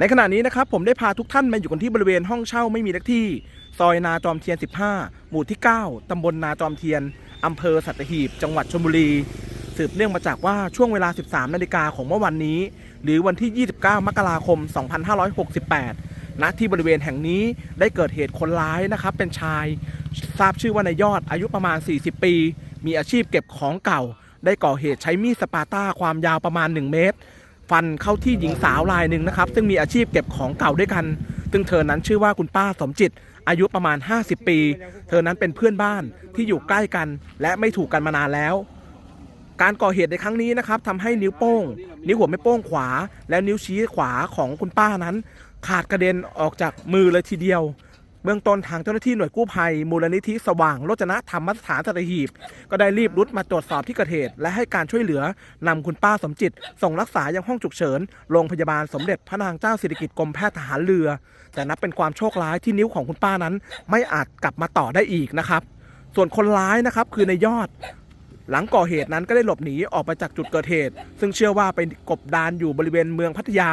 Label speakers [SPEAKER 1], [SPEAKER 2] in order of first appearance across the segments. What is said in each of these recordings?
[SPEAKER 1] ในขณะนี้นะครับผมได้พาทุกท่านมาอยู่กันที่บริเวณห้องเช่าไม่มีเลขที่ ซอยนาจอมเทียน 15 หมู่ที่ 9 ตำบลนาจอมเทียน อำเภอสัตหีบ จังหวัดชลบุรี สืบเนื่องมาจากว่าช่วงเวลา 13 นาฬิกาของเมื่อวันนี้ หรือวันที่ 29 มกราคม 2568 ณ ที่บริเวณแห่งนี้ได้เกิดเหตุคนร้ายนะครับ เป็นชาย ทราบชื่อว่านายยอดอายุประมาณ 40 ปี มีอาชีพเก็บของเก่า ได้ก่อเหตุใช้มีดสปาต้าความยาวประมาณ 1 เมตร ฟันเข้าที่หญิงสาวรายหนึ่งนะครับ ซึ่งมีอาชีพเก็บของเก่าด้วยกัน ซึ่งเธอนั้นชื่อว่าคุณป้าสมจิต อายุประมาณ 50 ปี เธอนั้นเป็นเพื่อนบ้านที่อยู่ใกล้กัน และไม่ถูกกันมานานแล้ว การก่อเหตุในครั้งนี้นะครับทำให้นิ้วโป้ง นิ้วหัวแม่โป้งขวา และนิ้วชี้ขวาของคุณป้านั้น ขาดกระเด็นออกจากมือเลยทีเดียว บื้องต้นทางเจ้าหน้าที่หน่วยกู้ภัย มูลนิธิสว่างโรจนธรรมสถานสัตหีบ ก็ได้รีบรุดมาตรวจสอบที่เกิดเหตุ และให้การช่วยเหลือนำคุณป้าสมจิต ส่งรักษายังห้องฉุกเฉินโรงพยาบาลสมเด็จพระนางเจ้าสิริกิติ์กรมแพทย์ทหารเรือ แต่นับเป็นความโชคร้ายที่นิ้วของคุณป้านั้น ไม่อาจกลับมาต่อได้อีกนะครับ ส่วนคนร้ายนะครับคือในยอดหลังก่อเหตุนั้นก็ได้หลบหนีออกไปจากจุดเกิดเหตุ ซึ่งเชื่อว่าไปกบดานอยู่บริเวณเมืองพัทยา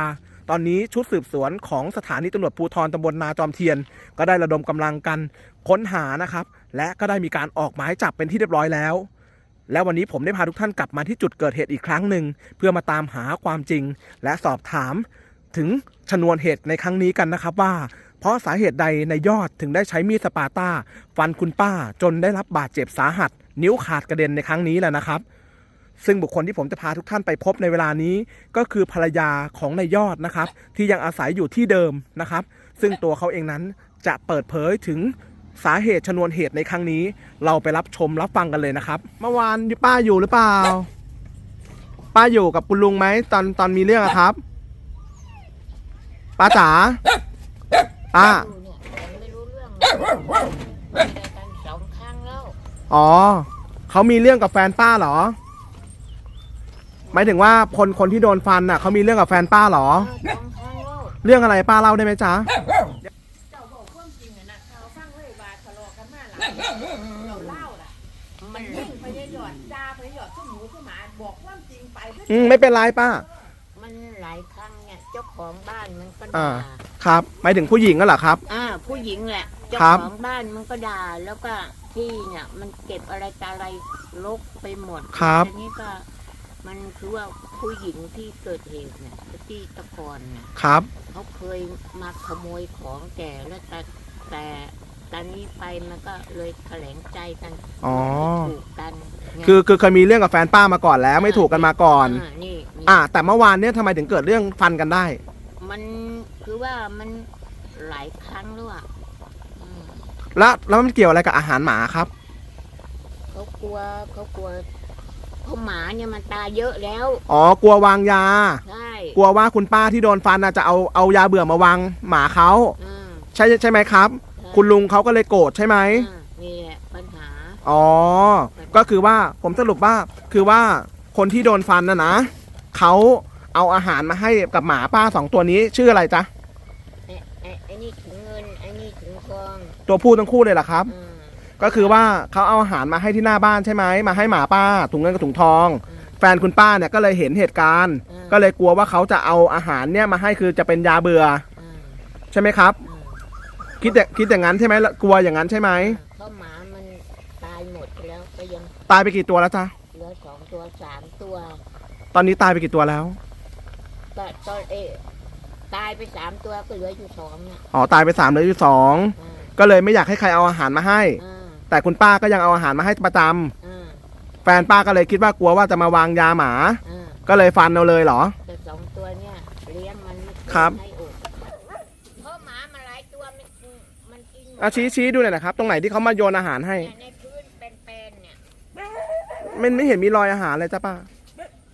[SPEAKER 1] ตอนนี้ชุดสืบสวนของสถานีตำรวจภูธรตำบลนาจอมเทียน ก็ได้ระดมกำลังกันค้นหานะครับ และก็ได้มีการออกหมายจับเป็นที่เรียบร้อยแล้ว และวันนี้ผมได้พาทุกท่านกลับมาที่จุดเกิดเหตุอีกครั้งหนึ่ง เพื่อมาตามหาความจริง และสอบถามถึงชนวนเหตุในครั้งนี้กันนะครับว่า เพราะสาเหตุใดในยอดถึงได้ใช้มีดสปาต้า ฟันคุณป้าจนได้รับบาดเจ็บสาหัส นิ้วขาดกระเด็นในครั้งนี้แหละนะครับ ซึ่งบุคคลที่ผมจะพาทุกท่านไปพบในเวลานี้ก็คือภรรยาของนายยอดนะครับ ที่ยังอาศัยอยู่ที่เดิมนะครับ ซึ่งตัวเขาเองนั้นจะเปิดเผยถึงสาเหตุชนวนเหตุในครั้งนี้ เราไปรับชมรับฟังกันเลยนะครับ เมื่อวานป้าอยู่หรือเปล่า ป้าอยู่กับคุณลุงไหมตอนตอนมีเรื่องอะครับ ป้าจ๋าป้า
[SPEAKER 2] ดูเนี่ยผมไม่รู้เรื่องเลยไม่ได้กันสองครั้งแล้ว
[SPEAKER 1] อ๋อเขามีเรื่องกับแฟนป้าเหรอ หมายถึงว่าคนคนที่โดนฟันน่ะเขามีเรื่องกับแฟนป้าเหรอ
[SPEAKER 2] เออสองครั้งแล้ว
[SPEAKER 1] เรื่องอะไรป้าเล่าได้ไหมจ๊ะ
[SPEAKER 2] เจ้าบอกความจริงอะนะเขาฟังเลยว่าทะเลาะกันมาหลายเราเล่าล่ะมันยิ่งพยายอดด่าพยายอดขึ้นหมูขึ้นหมาบอกความจริงไปเพื่อ
[SPEAKER 1] อืมไม่เป็นไรป้า
[SPEAKER 2] มันหลายครั้งเนี่ยเจ้าของบ้านมันก็
[SPEAKER 1] อ่า
[SPEAKER 2] ด่า
[SPEAKER 1] ครับ หมายถึงผู้หญิงก็เหรอครับ
[SPEAKER 2] อ่าผู้หญิงแหละเจ้า
[SPEAKER 1] ครับ
[SPEAKER 2] ของบ้านมันก็ด่าแล้วก็ที่เนี่ยมันเก็บอะไรต่ออะไรลกไปหมด
[SPEAKER 1] ครับ
[SPEAKER 2] ทีนี้ก็ มันคือว่าผู้หญิงที่เกิดเหตุเนี่ยที่ตะกอนเนี่ย
[SPEAKER 1] ครับ
[SPEAKER 2] เขาเคยมาขโมยของแกแล้วแต่แต่ตอนนี้ไปมันก็เลยแถลงใจกัน
[SPEAKER 1] อ๋อ
[SPEAKER 2] ไม่ถูกกันไง
[SPEAKER 1] คือคือเคยมีเรื่องกับแฟนป้ามาก่อนแล้วไม่ถูกกันมาก่อนา
[SPEAKER 2] นี่นี่
[SPEAKER 1] อ่า แต่เมื่อวานเนี่ยทำไมถึงเกิดเรื่องฟันกันได้
[SPEAKER 2] มันคือว่ามันหลายครั้งแล้วอะอืม
[SPEAKER 1] แล้วแล้วมันเกี่ยวอะไรกับอาหารหมาครับ
[SPEAKER 2] เขากลัวเขากลัว เพราะหมาเนี่ยมันตายเยอะแล้ว
[SPEAKER 1] อ๋อกลัววางยา
[SPEAKER 2] ใช่
[SPEAKER 1] กลัวว่าคุณป้าที่โดนฟันน่ะจะเอาเอายาเบื่อมาวางหมาเขา
[SPEAKER 2] อ่า
[SPEAKER 1] ใช่ใช่ไหมครับ
[SPEAKER 2] ใช่
[SPEAKER 1] คุณลุงเขาก็เลยโกรธใช่ไหม
[SPEAKER 2] อ่านี่แหละปัญหา
[SPEAKER 1] อ๋อ ก็คือว่าผมสรุปว่าคือว่าคนที่โดนฟันนะนะเขาเอาอาหารมาให้กับหมาป้าสองตัวนี้ชื่ออะไรจ๊ะ
[SPEAKER 2] ไอ้ไอ้ไอ้นี่ถุงเงินไอ้นี่ถุงทอง
[SPEAKER 1] ตัวผู้ทั้งคู่เลยเหรอครับ
[SPEAKER 2] อืม
[SPEAKER 1] ก็คือว่าเขาเอาอาหารมาให้ที่หน้าบ้านใช่ไหมมาให้หมาป้าถุงเงินกับถุงทอง
[SPEAKER 2] อืม
[SPEAKER 1] แฟนคุณป้าเนี่ยก็เลยเห็นเหตุการณ์
[SPEAKER 2] อืม
[SPEAKER 1] ก็เลยกลัวว่าเขาจะเอาอาหารเนี่ยมาให้คือจะเป็นยาเบื่อ
[SPEAKER 2] อืม
[SPEAKER 1] ใช่ไหมครับ
[SPEAKER 2] อืม
[SPEAKER 1] คิดแต่คิดอย่างนั้นใช่ไหมแล้วกลัวอย่างนั้นใช่ไหม
[SPEAKER 2] เพราะหมามันตายหมดไปแล้วก็ยัง
[SPEAKER 1] ตายไปกี่ตัวแล้วจ๊ะ
[SPEAKER 2] เหลือสองตัวสามตัว
[SPEAKER 1] ตอนนี้ตายไปกี่ตัวแล้ว
[SPEAKER 2] ก็ตอนเออตายไปสามตัวก็เหลืออยู่สองเนี่ย
[SPEAKER 1] อ๋อตายไปสามเหลืออยู่สอง
[SPEAKER 2] อ่า
[SPEAKER 1] ก็เลยไม่อยากให้ใครเอาอาหารมาให้
[SPEAKER 2] อ่า
[SPEAKER 1] แต่คุณป้าก็ยังเอาอาหารมาให้ประจำ
[SPEAKER 2] อ่า
[SPEAKER 1] แฟนป้าก็เลยคิดว่ากลัวว่าจะมาวางยาหมา
[SPEAKER 2] อ่า
[SPEAKER 1] ก็เลยฟันเอาเลยเหรอ
[SPEAKER 2] แต่สองตัวเนี่ยเลี้ยงมันไม่เคย
[SPEAKER 1] ครับ
[SPEAKER 2] ให้อดเพราะหมามาหลายตัวมันกินมันกินหมด
[SPEAKER 1] เอาชี้ชี้ดูหน่อยนะครับ ตรงไหนที่เขามาโยนอาหารให้
[SPEAKER 2] เนี่ยในพื้นเป็นๆเนี่ย
[SPEAKER 1] มันไม่เห็นมีรอยอาหารเลยจ้ะป้า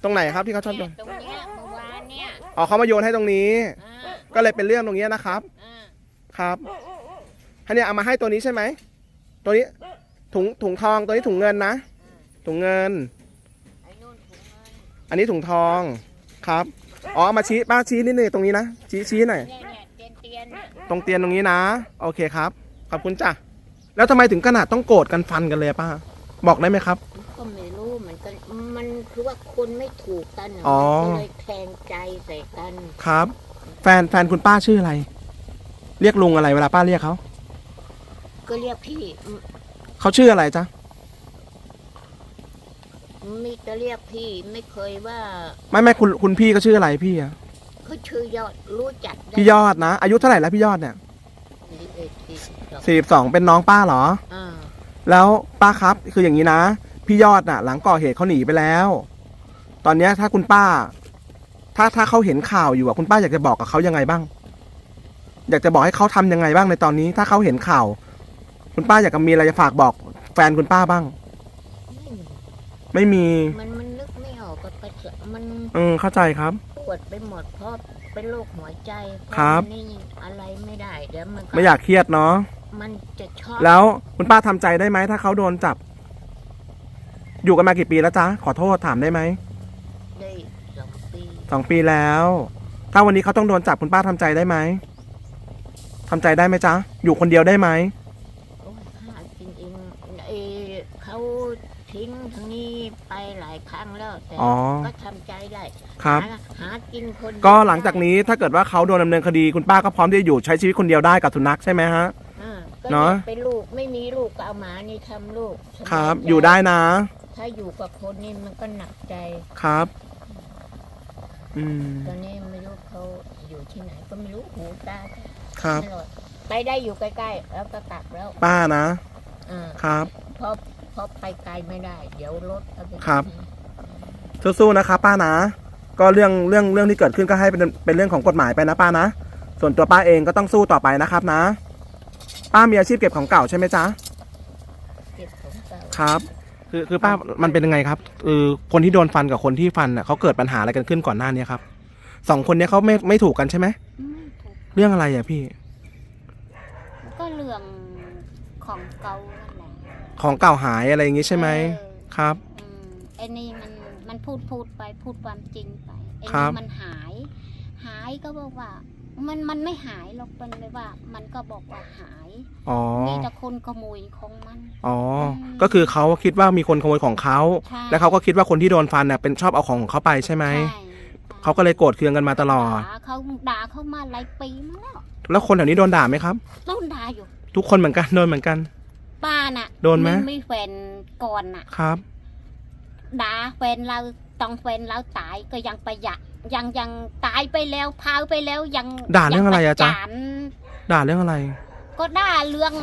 [SPEAKER 1] ตรงไหนครับที่เขาชอบโย
[SPEAKER 2] เนี่ย
[SPEAKER 1] น
[SPEAKER 2] ตรงเนี้ยเมื่อวานเนี่ย
[SPEAKER 1] อ๋อเขามาโยนให้ตรงนี้
[SPEAKER 2] อ่า
[SPEAKER 1] ก็เลยเป็นเรื่องตรงนี้นะครับ
[SPEAKER 2] อ่า
[SPEAKER 1] ครับให้เนี่ยเอามาให้ตัวนี้ใช่ไหม ตัวนี้ถุงถุงทองตัวนี้ถุงเงินนะ ถุงเงิน
[SPEAKER 2] ไอ้นู่นถุงเงิน
[SPEAKER 1] อันนี้ถุงทองครับอ๋อเอามาชี้ป้าชี้นิดนึงตรงนี้นะชี้ชี้หน่อย
[SPEAKER 2] เนี่ยเนี่ยเตียนเตียนๆเนี่ย
[SPEAKER 1] ตรงเตียนตรงนี้นะ โอเคครับขอบคุณจ้ะแล้วทำไมถึงขนาดต้องโกรธกันฟันกันเลยอะป้าบอกได้ไหมครับ
[SPEAKER 2] ก็ไม่รู้เหมือนกันมันคือว่าคนไม่ถูกกันอะ
[SPEAKER 1] อ๋อ
[SPEAKER 2] มันก็เลยแทงใจใส่กัน
[SPEAKER 1] ครับ
[SPEAKER 2] ม
[SPEAKER 1] แฟนแฟนคุณป้าชื่ออะไร เรียกลุงอะไรเวลาป้าเรียกเขา
[SPEAKER 2] ก็เรียกพี่อืม
[SPEAKER 1] เขาชื่ออะไรจ๊ะ
[SPEAKER 2] มีจะเรียกพี่ไม่เคยว่า
[SPEAKER 1] ไม่ไม่คุณคุณพี่ก็ชื่ออะไรพี่อะ
[SPEAKER 2] เขาชื่อยอดรู้จักได้
[SPEAKER 1] พี่ยอดนะ อายุเท่าไหร่แล้วพี่ยอดเนี่ย
[SPEAKER 2] สี่เอ็ดสี่สิบสอง
[SPEAKER 1] สี่สองเป็นน้องป้าเหรอ
[SPEAKER 2] อ่า
[SPEAKER 1] แล้วป้าครับ คืออย่างนี้นะ พี่ยอดน่ะ หลังก่อเหตุเขาหนีไปแล้ว ตอนเนี้ยถ้าคุณป้า ถ้าถ้าเขาเห็นข่าวอยู่อะคุณป้าอยากจะบอกกับเขายังไงบ้าง อยากจะบอกให้เขาทำยังไงบ้างในตอนนี้ ถ้าเขาเห็นข่าว คุณป้าอยากจะมีอะไรจะฝากบอกแฟนคุณป้าบ้าง ไม่มี
[SPEAKER 2] มันมันนึกไม่ออกก็ไปเถอะมัน
[SPEAKER 1] อืมเข้าใจครับ
[SPEAKER 2] ปวดไปหมดเพราะเป็นโรคหัวใจเพาะ
[SPEAKER 1] ครับ
[SPEAKER 2] นี่อะไรไม่ได้เดี๋ยวมันก็
[SPEAKER 1] ไม่อยากเครียดเนาะ
[SPEAKER 2] มันจะชอบ
[SPEAKER 1] แล้วคุณป้าทำใจได้ไหมถ้าเขาโดนจับ อยู่กันมากี่ปีแล้วจ๊ะขอโทษถามได้ไหม
[SPEAKER 2] ได้สองปี
[SPEAKER 1] สองปีแล้ว ถ้าวันนี้เขาต้องโดนจับคุณป้าทำใจได้ไหมทำใจได้ไหมจ๊ะอยู่คนเดียวได้ไหม
[SPEAKER 2] โอ้ยหากินเองเออเขาทิ้งทางนี้ ไปหลายครั้งแล้วแต่
[SPEAKER 1] อ๋อ
[SPEAKER 2] ก็ทำใจได้
[SPEAKER 1] ครับ
[SPEAKER 2] หาหากินคนเดียว
[SPEAKER 1] ก็หลังจากนี้ถ้าเกิดว่าเขาโดนดำเนินคดีคุณป้าก็พร้อมที่จะอยู่ใช้ชีวิตคนเดียวได้กับสุนัขใช่ไหมฮะ
[SPEAKER 2] อ่าก็
[SPEAKER 1] เนอะ
[SPEAKER 2] เป็นลูกไม่มีลูกก็เอาหมานี่ทำลูกสบา
[SPEAKER 1] ครับ
[SPEAKER 2] ใจ
[SPEAKER 1] อยู่ได้นะ
[SPEAKER 2] ถ้าอยู่กับคนนี่มันก็หนักใจ
[SPEAKER 1] ครับอืม
[SPEAKER 2] ตอนนี้ไม่รู้เขาอยู่ที่ไหนก็ไม่รู้หูตา
[SPEAKER 1] ครับ
[SPEAKER 2] ไม่รอดไปได้อยู่ใกล้ๆแล้วก็กลับแล้ว
[SPEAKER 1] ป้านะ
[SPEAKER 2] อ่า
[SPEAKER 1] ครับ
[SPEAKER 2] เพราะ เพราะไปไกลไม่ได้ เดี๋ยวรถเอาไป
[SPEAKER 1] ครับ สู้ๆนะคะป้านะ ก็เรื่องเรื่องเรื่องที่เกิดขึ้นก็ให้เป็นเป็นเรื่องของกฎหมายไปนะป้านะ ส่วนตัวป้าเองก็ต้องสู้ต่อไปนะครับนะ ป้ามีอาชีพเก็บของเก่าใช่ไหมจ๊ะ
[SPEAKER 2] เก็บของเก่า
[SPEAKER 1] ครับ คือคือป้ามันเป็นยังไงครับคือคนที่โดนฟันกับคนที่ฟันน่ะเขาเกิดปัญหาอะไรกันขึ้นก่อนหน้านี้ครับสองคนเนี้ยเขาไม่ไม่ถูกกันใช่ไหม
[SPEAKER 3] ไม่ถูก
[SPEAKER 1] เรื่องอะไรอะพี่
[SPEAKER 3] ก็เรื่องของเก่านั่นแหละ
[SPEAKER 1] ของเก่าหายอะไรอย่างงี้ใช่ไหม
[SPEAKER 3] เออ
[SPEAKER 1] ครับ
[SPEAKER 3] อืมไอ้นี่มันมันพูดพูดไปพูดความจริงไปไอ้
[SPEAKER 1] ครั
[SPEAKER 3] นี่
[SPEAKER 1] บ
[SPEAKER 3] มันหาย หายก็บอกว่า มันมันไม่หายหรอกเป็นเลยว่า มันก็บอกว่าหาย
[SPEAKER 1] อ๋อ
[SPEAKER 3] มีแต่คนขโมยของมัน
[SPEAKER 1] อ๋อ
[SPEAKER 3] ม
[SPEAKER 1] ก็คือเขาคิดว่ามีคนขโมยของเขา
[SPEAKER 3] ใช่
[SPEAKER 1] แล้วเขาก็คิดว่าคนที่โดนฟันเน่ะเป็นชอบเอาของของเขาไปใช่ไหม
[SPEAKER 3] ใช่
[SPEAKER 1] เขาก็เลยโกรธเคืองกันมาตลอด
[SPEAKER 3] ด่าเขาด่าเขามาหลายปีมาแล้ว
[SPEAKER 1] แล้วคนแถวนี้โดนด่าไหมครับ
[SPEAKER 3] ต้นด่าอยู่
[SPEAKER 1] ทุกคนเหมือนกันโดนเหมือนกัน
[SPEAKER 3] ป้าน่ะ
[SPEAKER 1] โดนไหม
[SPEAKER 3] ไม่แฟนก่อนน่ะ
[SPEAKER 1] ครับ
[SPEAKER 3] ด่าแฟนเราต้องแฟนเราตายก็ยังประหยัดยังยังตายไปแล้วพาวไปแล้วยัง
[SPEAKER 1] ด่าเรื่องอะไรอะจ๊ะ
[SPEAKER 3] ยังปจาน
[SPEAKER 1] ด่าเรื่องอะไร
[SPEAKER 3] ก็ด่าเรื่อง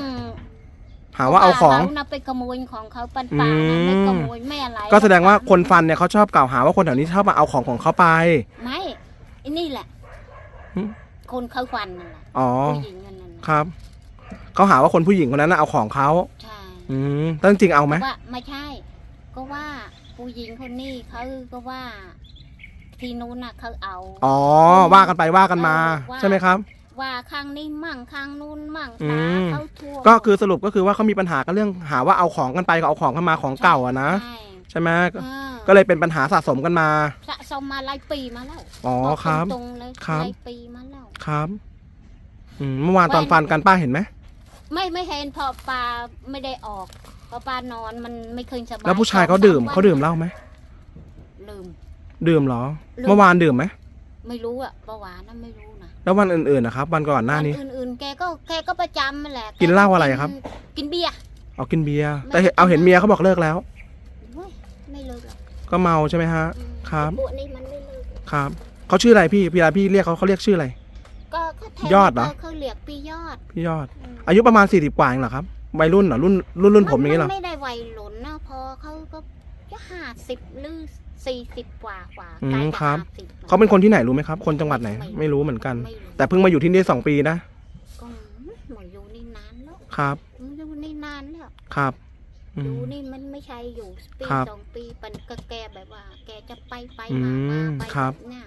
[SPEAKER 1] หาว่าเอาของ
[SPEAKER 3] นะไปขโมยของเขาปันป่า
[SPEAKER 1] อื
[SPEAKER 3] นะ
[SPEAKER 1] ม
[SPEAKER 3] ไม่ขโมยไม่อะไร
[SPEAKER 1] ก็แสดงว่าคนฟันเนี่ยเขาชอบกล่าวหาว่าคนแถวนี้ชอบมาเอาของของเขาไป
[SPEAKER 3] ไม่ไอ้นี่แหละ
[SPEAKER 1] หึ
[SPEAKER 3] คนเขาฟันนั่นแหละ
[SPEAKER 1] อ๋อ
[SPEAKER 3] ผู้หญิงนั่นน่ะ
[SPEAKER 1] ครับ เขาหาว่าคนผู้หญิงคนนั้นน่ะเอาของเขา
[SPEAKER 3] ใช่
[SPEAKER 1] อืมแต่จริงๆเอาไหม
[SPEAKER 3] ว่าไม่ใช่ ก็ว่าผู้หญิงคนนี้เขาก็ว่า ที่นู้นน่ะเขาเอา
[SPEAKER 1] อ๋อ ว่ากันไปว่ากันมา
[SPEAKER 3] เออว่า
[SPEAKER 1] ใช่ไหมครับ
[SPEAKER 3] ว่าข้างนี้มั่งข้างนู้นมั่ง
[SPEAKER 1] อื
[SPEAKER 3] ตาม เขาทั่ว
[SPEAKER 1] ก็คือสรุปก็คือว่าเขามีปัญหากันเรื่องหาว่าเอาของกันไปก็เอาของกันมาของเก่าอะนะ
[SPEAKER 3] ใช่
[SPEAKER 1] ใช่ไหมก็
[SPEAKER 3] เออ
[SPEAKER 1] ก็เลยเป็นปัญหาสะสมกันมา
[SPEAKER 3] สะสมมาหลายปีมาแล้ว
[SPEAKER 1] อ๋อครับ
[SPEAKER 3] ตรงๆเลย
[SPEAKER 1] ครับ
[SPEAKER 3] หลายปีมาแล้ว
[SPEAKER 1] ครับอืมเมื่อวานตอนฟันกันป้าเห็นไหม
[SPEAKER 3] ไม่ไม่เห็นพอปลาไม่ได้ออกพอปลานอนมันไม่เคยสบาย
[SPEAKER 1] แล้วผู้ชายเขาดื่ม
[SPEAKER 3] สองส
[SPEAKER 1] เขาดื่มเหล้าไหม
[SPEAKER 3] ลืม
[SPEAKER 1] ดื่มเหรอ
[SPEAKER 3] ลืม
[SPEAKER 1] เมื่อวานดื่มไหม
[SPEAKER 3] ไม่รู้อะประวานนะไม่รู้นะ
[SPEAKER 1] แล้ววันอื่นๆนะครับวันก่อนหน้านี้
[SPEAKER 3] วัอื่นๆแกก็แกก็ประจำนั่นแหละ
[SPEAKER 1] กินเหล้าอะไรครับ
[SPEAKER 3] กินเบียร์
[SPEAKER 1] เอากินเบียร์
[SPEAKER 3] ไม่
[SPEAKER 1] แต่เห็น
[SPEAKER 3] กิน
[SPEAKER 1] เอาเห็นเมียเขาบอกเลิกแล้ว
[SPEAKER 3] เว้ยไม่เลิกหรอก
[SPEAKER 1] ก็เมาใช่ไหมฮะ
[SPEAKER 3] อืม
[SPEAKER 1] ครับ
[SPEAKER 3] ไอ้พวกนี้มันไม่เลิกหรอก
[SPEAKER 1] ครับเขาชื่ออะไรพี่พี่พี่เรียกเขาเขาเรียกชื่ออะไร
[SPEAKER 3] ก็เขาแทง
[SPEAKER 1] ยอดเหรอ
[SPEAKER 3] เขาเรียกปียอด
[SPEAKER 1] พี่ยอด
[SPEAKER 3] อืม
[SPEAKER 1] อายุประมาณสี่สิบกว่าเองเหรอครับวัยรุ่นเหรอรุ่นรุ่นรุ่นผมอย่างนี้เหรอ
[SPEAKER 3] ไม่ได้วัยรุ่นนะพอเขาก็จะห้าสิบหรือสี่สิบกว่ากว่า
[SPEAKER 1] อื
[SPEAKER 3] ใกล้
[SPEAKER 1] ม
[SPEAKER 3] จะ
[SPEAKER 1] ครับ
[SPEAKER 3] ห้าสิบ
[SPEAKER 1] เขาเป็นคนที่ไหนรู้ไหมครับ คนจังหวัดไหน
[SPEAKER 3] ไม่
[SPEAKER 1] ไม่รู้เหมือนกัน
[SPEAKER 3] ไม่รู้
[SPEAKER 1] แต่เพิ่งมาอยู่ที่นี่สองปีนะ
[SPEAKER 3] ก็หมออยู่นี่นานแล้ว
[SPEAKER 1] ครับ
[SPEAKER 3] อยู่นี่นานแล้ว
[SPEAKER 1] ครับอื
[SPEAKER 3] อยู่
[SPEAKER 1] ม
[SPEAKER 3] นี่มันไม่ใช่อยู่ปี
[SPEAKER 1] ครับ
[SPEAKER 3] สองปีปันก็แกแบบว่า แกจะไปไป
[SPEAKER 1] อื
[SPEAKER 3] มามมาไป
[SPEAKER 1] ครับ
[SPEAKER 3] เนี่ย